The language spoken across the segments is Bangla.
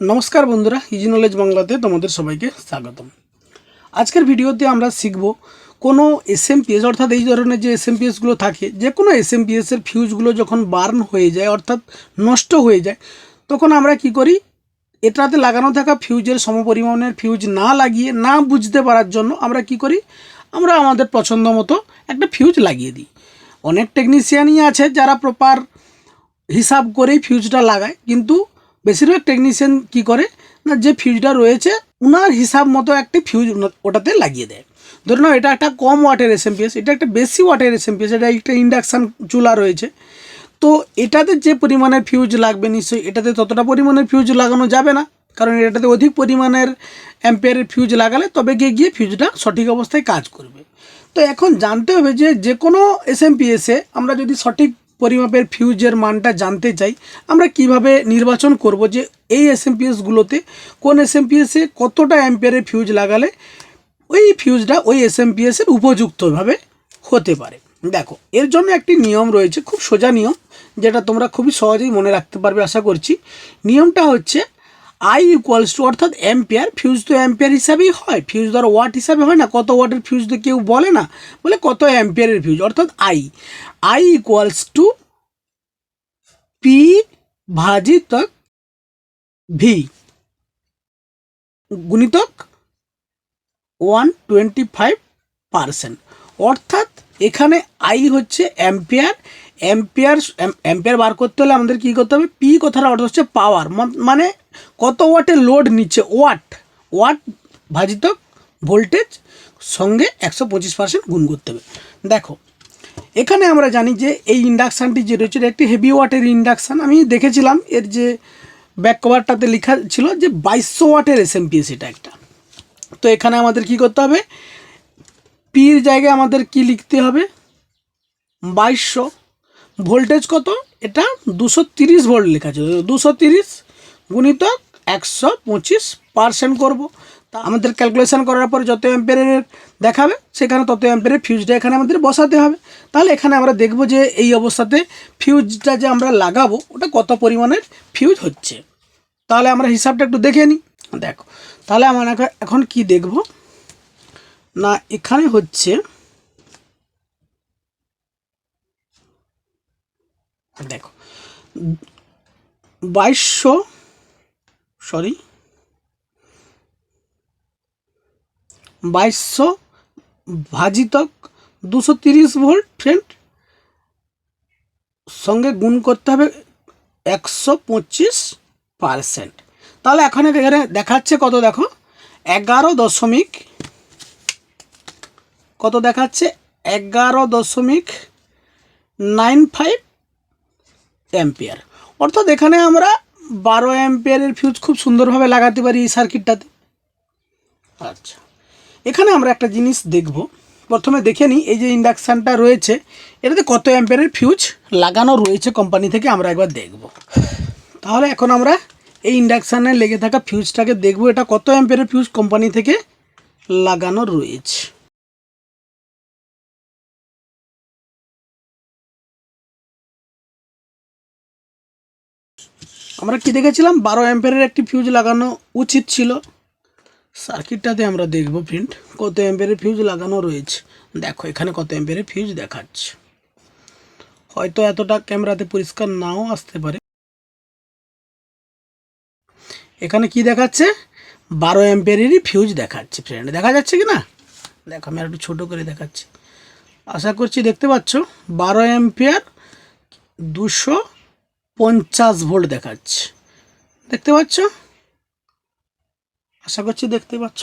নমস্কার বন্ধুরা ইজি নলেজ বাংলাতে তোমাদের সবাইকে স্বাগতম। আজকের ভিডিওতে আমরা শিখব কোনো এসএমপিএস অর্থাৎ এই ধরনের যে এসএমপিএসগুলো থাকে যে কোনো এসএমপিএসের ফিউজগুলো যখন বার্ন হয়ে যায়, অর্থাৎ নষ্ট হয়ে যায়, তখন আমরা কি করি? এটাতে লাগানো থাকা ফিউজের সমপরিমাণের ফিউজ না লাগিয়ে, না বুঝতে পারার জন্য আমরা কি করি? আমরা আমাদের পছন্দ মতো একটা ফিউজ লাগিয়ে দিই। অনেক টেকনিশিয়ানই আছে যারা প্রপার হিসাব করেই ফিউজটা লাগায়, কিন্তু বেশিরভাগ টেকনিশিয়ান কি করে? না, যে ফিউজটা রয়েছে ওনার হিসাব মতো একটি ফিউজ ওটাতে লাগিয়ে দেয়। ধরে নাও, এটা একটা কম ওয়াটের এসএমপিএস এটা একটা বেশি ওয়াটের এসএমপিএস এটা একটা ইন্ডাকশান চুলা রয়েছে। তো এটাতে যে পরিমাণের ফিউজ লাগবে, নিশ্চয়ই এটাতে ততটা পরিমাণের ফিউজ লাগানো যাবে না। কারণ এটাতে অধিক পরিমাণের অ্যাম্পিয়ারের ফিউজ লাগালে তবে গিয়ে গিয়ে ফিউজটা সঠিক অবস্থায় কাজ করবে। তো এখন জানতে হবে যে যে কোনো এসএমপিএসে আমরা যদি সঠিক পরিমাপের ফিউজের মানটা জানতে চাই, আমরা কীভাবে নির্বাচন করব যে এই এসএমপিএসগুলোতে কোন এসএমপিএসে কতটা অ্যাম্পিয়ারের ফিউজ লাগালে ওই ফিউজটা ওই এস এসএমপিএসের উপযুক্তভাবে হতে পারে। দেখো, এর জন্য একটি নিয়ম রয়েছে, খুব সোজা নিয়ম, যেটা তোমরা খুবই সহজেই মনে রাখতে পারবে, আশা করছি। নিয়মটা হচ্ছে আই ইকুয়ালস টু অর্থাৎ অ্যাম্পিয়ার ফিউজ তো অ্যাম্পিয়ার হিসাবেই হয়। ফিউজ ধরো ওয়াট হিসাবে হয় না, কত ওয়াটের ফিউজ তো কেউ বলে না, বলে কত অ্যাম্পিয়ারের ফিউজ অর্থাৎ I I equals to P ভাজিতক ভি গুণিতক ওয়ান টোয়েন্টি ফাইভ পারসেন্ট অর্থাৎ এখানে আই হচ্ছে অ্যাম্পিয়ার অ্যাম্পিয়ার অ্যাম্পিয়ার বার করতে হলে আমাদের কী করতে হবে? পি কথাটা অর্থ হচ্ছে পাওয়ার মানে কত ওয়াটের লোড নিচ্ছে? ওয়াট ওয়াট ভাজিতক ভোল্টেজ সঙ্গে একশো পঁচিশ পার্সেন্ট গুণ করতে হবে। দেখো, এখানে আমরা জানি যে এই ইন্ডাকশানটি যে রয়েছে একটি হেভি ওয়াটের ইন্ডাকশান আমি দেখেছিলাম এর যে ব্যাক কভারটাতে লেখা ছিল যে বাইশশো ওয়াটের এসএমপিএস এটা একটা। তো এখানে আমাদের কি করতে হবে? পির জায়গায় আমাদের কি লিখতে হবে? বাইশশো ভোল্টেজ কত? এটা দুশো তিরিশ ভোল্ট লেখা আছে। দুশো তিরিশ গুণিতক একশো পঁচিশ পার্সেন্ট করব। তা আমাদের ক্যালকুলেশান করার পর যত অ্যাম্পিয়ারের দেখাবে, সেখানে তত অ্যাম্পিয়ারের ফিউজটা এখানে আমাদের বসাতে হবে। তাহলে এখানে আমরা দেখব যে এই অবস্থাতে ফিউজটা যে আমরা লাগাবো, ওটা কত পরিমাণের ফিউজ হচ্ছে। তাহলে আমরা হিসাবটা একটু দেখে নিই। দেখো, তাহলে আমরা এখন কি দেখব? না, এখানে হচ্ছে দেখো। বাইশশো সরি বাইশশো ভাজিতক দুশো তিরিশ ভোল্ট ফ্রেন্ড। সঙ্গে গুণ করতে হবে একশো পঁচিশ পারসেন্ট। তাহলে এখন এখানে দেখাচ্ছে কত দেখো? এগারো দশমিক, কত দেখাচ্ছে? এগারো দশমিক নাইন ফাইভ অ্যাম্পিয়ার। অর্থাৎ এখানে আমরা বারো অ্যাম্পিয়ারের ফিউজ খুব সুন্দরভাবে লাগাতে পারি এই সার্কিটটাতে আচ্ছা। এখানে আমরা একটা জিনিস দেখব। প্রথমে দেখে নিই, এই যে ইন্ডাকশানটা রয়েছে, এটাতে কত অ্যাম্পিয়ারের ফিউজ লাগানো রয়েছে কোম্পানি থেকে আমরা একবার দেখব। তাহলে এখন আমরা এই ইন্ডাকশানে লেগে থাকা ফিউজটাকে দেখব, এটা কত অ্যাম্পিয়ারের ফিউজ কোম্পানি থেকে লাগানো রয়েছে। আমরা কি দেখেছিলাম? বারো অ্যাম্পিয়ারের একটি ফিউজ লাগানো উচিত ছিল। সার্কিটটাতে আমরা দেখব প্রিন্ট কত অ্যাম্পিয়ারের ফিউজ লাগানো রয়েছে। দেখো, এখানে কত অ্যাম্পিয়ারের ফিউজ দেখাচ্ছে। হয়তো এতটা ক্যামেরাতে পরিষ্কার নাও আসতে পারে। এখানে কি দেখাচ্ছে? বারো অ্যাম্পিয়ারেরই ফিউজ দেখাচ্ছে ফ্রেন্ড দেখা যাচ্ছে কি না? দেখো, আমি একটু ছোটো করে দেখাচ্ছি। আশা করছি দেখতে পাচ্ছ, বারো অ্যাম্পিয়ার দুশো পঞ্চাশ ভোল্ট দেখাচ্ছে। দেখতে পাচ্ছ? আশা করছি দেখতে পাচ্ছ।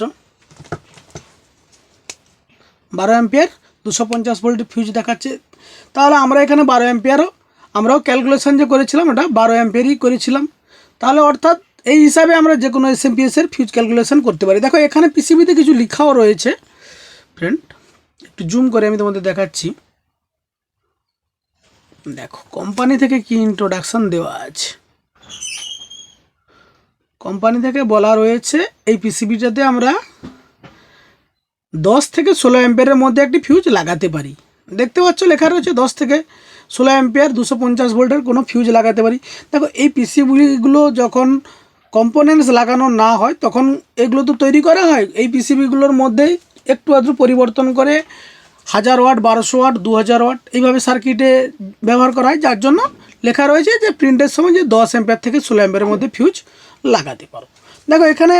বারো অ্যাম্পিয়ার, দুশো পঞ্চাশ ভোল্টের ফিউজ দেখাচ্ছে। তাহলে আমরা এখানে বারো অ্যাম্পিয়ারও, আমরাও ক্যালকুলেশন যে করেছিলাম, ওটা বারো অ্যাম্পিয়ারই করেছিলাম। তাহলে অর্থাৎ এই হিসাবে আমরা যে কোনো এসএমপিএসের ফিউজ ক্যালকুলেশন করতে পারি। দেখো, এখানে পিসিবিতে কিছু লেখাও রয়েছে। ফ্রেন্ড একটু জুম করে আমি তোমাদের দেখাচ্ছি। দেখো কোম্পানি থেকে কি ইন্ট্রোডাকশন দেওয়া আছে? কোম্পানি থেকে বলা রয়েছে, এই পিসিবিটাতে আমরা দশ থেকে ষোলো অ্যাম্পিয়ারের মধ্যে একটি ফিউজ লাগাতে পারি। দেখতে পাচ্ছ, লেখা রয়েছে দশ থেকে ষোলো অ্যাম্পিয়ার দুশো পঞ্চাশ ভোল্টের কোনো ফিউজ লাগাতে পারি। দেখো, এই পিসিবিগুলো যখন কম্পোনেন্টস লাগানো না হয়, তখন এগুলো তো তৈরি করা হয়। এই পিসিবিগুলোর মধ্যেই একটু আধটু পরিবর্তন করে হাজার ওয়াট, বারোশো ওয়াট দু হাজার ওয়াট এইভাবে সার্কিটে ব্যবহার করা হয়। যার জন্য লেখা রয়েছে যে প্রিন্টের সময় যে দশ অ্যাম্পিয়ার থেকে ষোলো অ্যাম্পিয়ারের মধ্যে ফিউজ লাগাতে পারো। দেখো, এখানে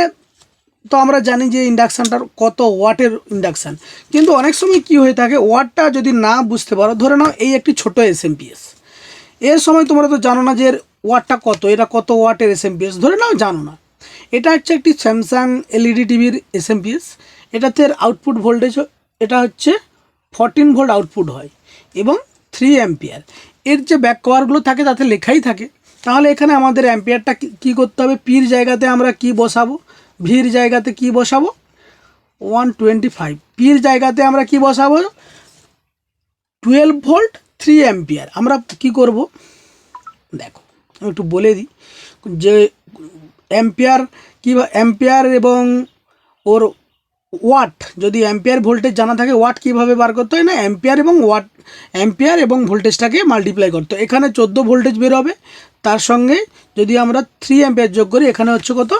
তো আমরা জানি যে ইন্ডাকশানটার কত ওয়াটের ইন্ডাকশান। কিন্তু অনেক সময় কি হয়ে থাকে, ওয়াটটা যদি না বুঝতে পারো, ধরে নাও এই একটি ছোট এস এর সময় তোমরা তো জানো না যে এর ওয়াটটা কত, এটা কত ওয়াটের এস ধরে নাও জানো না। এটা হচ্ছে একটি স্যামসাং এলইডি টিভির এস এটাতে আউটপুট ভোল্টেজ এটা হচ্ছে ফরটিন ভোল্ট আউটপুট হয় এবং থ্রি অ্যাম্পিয়ার এর যে ব্যাক কভারগুলো থাকে, তাতে লেখাই থাকে। তাহলে এখানে আমাদের অ্যাম্পিয়ারটা কী করতে হবে? পির জায়গাতে আমরা কি বসাবো? ভির জায়গাতে কি বসাবো? ওয়ান টোয়েন্টি ফাইভ পির জায়গাতে আমরা কি বসাবো? টুয়েলভ ভোল্ট থ্রি অ্যাম্পিয়ার আমরা কি করব? দেখো, আমি একটু বলে দিই। যে অ্যাম্পিয়ার কী অ্যাম্পিয়ার এবং ওর ওয়াট যদি অ্যাম্পিয়ার ভোল্টেজ জানা থাকে ওয়াট কীভাবে বার করতে হয় না? অ্যাম্পিয়ার এবং ওয়াট অ্যাম্পিয়ার এবং ভোল্টেজটাকে মাল্টিপ্লাই করতে এখানে চোদ্দ ভোল্টেজ বেরোবে তার সঙ্গে যদি আমরা থ্রি অ্যাম্পিয়ার যোগ করি, এখানে হচ্ছে কত?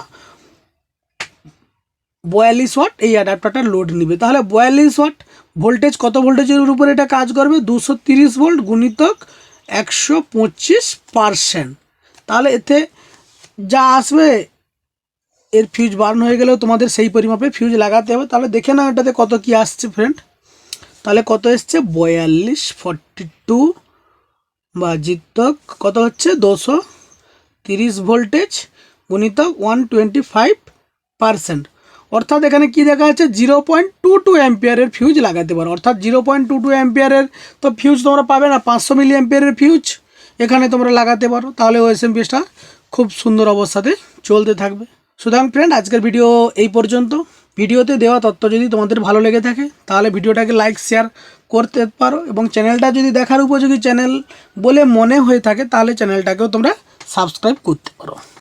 বয়াল্লিশ ওয়াট, এই অ্যাডাপ্টারটা লোড নিবে। তাহলে বয়াল্লিশ ওয়াট ভোল্টেজ কত ভোল্টেজের উপরে এটা কাজ করবে? দুশো তিরিশ ভোল্ট গুণিতক একশো পঁচিশ পারসেন্ট। তাহলে এতে যা আসবে এর ফিউজ বার্ন হয়ে গেলেও তোমাদের সেই পরিমাপে ফিউজ লাগাতে হবে। তাহলে দেখে নাও এটাতে কত কি আসছে ফ্রেন্ড তাহলে কত এসছে? বয়াল্লিশ ফর্টি টু বা জিতক কত হচ্ছে? দুশো তিরিশ ভোল্টেজ গুণিতক ওয়ান টোয়েন্টি ফাইভ পারসেন্ট অর্থাৎ এখানে কি দেখা যাচ্ছে? জিরো পয়েন্ট টু টু অ্যাম্পিয়ারের ফিউজ লাগাতে পারো। অর্থাৎ জিরো পয়েন্ট টু টু অ্যাম্পিয়ারের তো ফিউজ তোমরা পাবে না, পাঁচশো মিলি অ্যাম্পিয়ারের ফিউজ এখানে তোমরা লাগাতে পারো। তাহলে ওই এসএমপিএসটা খুব সুন্দর অবস্থাতে চলতে থাকবে। সুতরাং ফ্রেন্ড আজকের ভিডিও এই পর্যন্ত। ভিডিওতে দেওয়া তথ্য যদি তোমাদের ভালো লেগে থাকে, তাহলে ভিডিওটাকে লাইক শেয়ার করতে পারো এবং চ্যানেলটা যদি দেখার উপযোগী চ্যানেল বলে মনে হয়ে থাকে, তাহলে চ্যানেলটাকেও তোমরা সাবস্ক্রাইব করতে পারো।